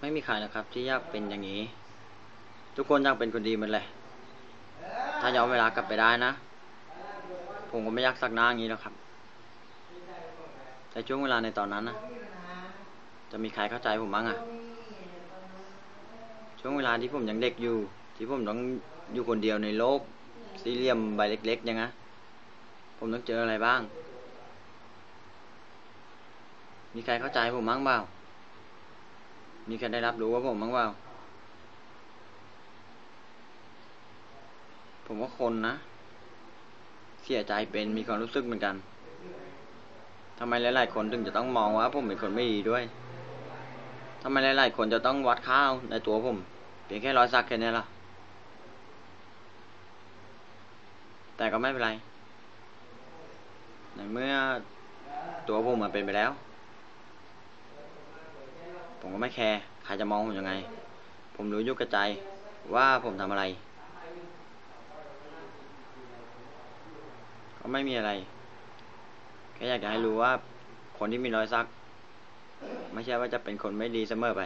ไม่มีใครนะครับ ที่อยากเป็นอย่างนี้ ทุกคนอยากเป็นคนดีหมันแหละ ถ้าย้อนเวลากลับไปได้นะ ผมก็ไม่อยากสักหน้าอย่างนี้แล้วครับ แต่ช่วงเวลาในตอนนั้นนะจะมีใครเข้าใจผมบ้างอะช่วงเวลาที่ผมยังเด็กอยู่ ที่ผมต้องอยู่คนเดียวในโลก สี่เหลี่ยมใบเล็กๆยังไงผมต้องเจออะไรบ้าง มีใครเข้าใจผมบ้างเปล่า มีใครได้รับรู้ว่าผมบ้างว่า ผมว่าคนนะ เสียใจเป็นมีความรู้สึกเหมือนกันทำไมหลายๆคนถึงจะต้องมองว่าผมเป็นคนไม่ดีด้วยทำไมหลายๆคนจะต้องวัดข้าวในตัวผม เพียงแค่ร้อยสักแค่นี้ล่ะ แต่ก็ไม่เป็นไร ในเมื่อตัวผมมันเป็นไปแล้ว ผมก็ไม่แคร์ใครจะมองผมยังไง ผมรู้ยุกกระใจว่าผมทำอะไร ก็ไม่มีอะไรแค่อยากจะให้รู้ว่า คนที่มีรอยสัก ไม่ใช่ว่าจะเป็นคนไม่ดีเสมอไป